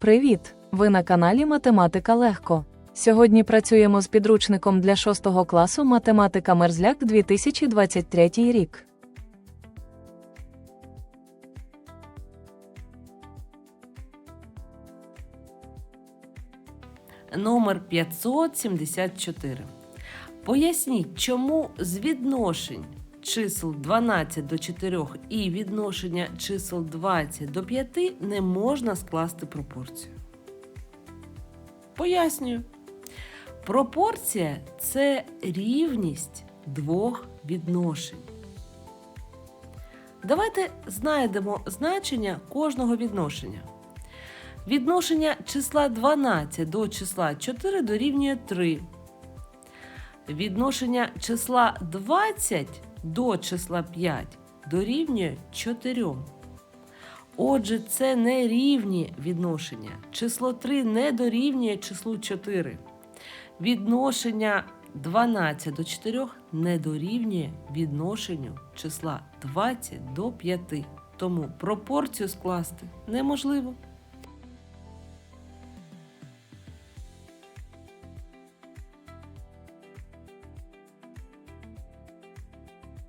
Привіт! Ви на каналі Математика Легко. Сьогодні працюємо з підручником для 6 класу Математика Мерзляк 2023 рік. Номер 574. Поясніть, чому з відношень чисел 12 до 4 і відношення чисел 20 до 5 не можна скласти пропорцію. Пояснюю. Пропорція це рівність двох відношень. Давайте знайдемо значення кожного відношення. Відношення числа 12 до числа 4 дорівнює 3. Відношення числа 20 до числа 5 дорівнює 4. Отже, це не рівні відношення. Число 3 не дорівнює числу 4. Відношення 12 до 4 не дорівнює відношенню числа 20 до 5. Тому пропорцію скласти неможливо.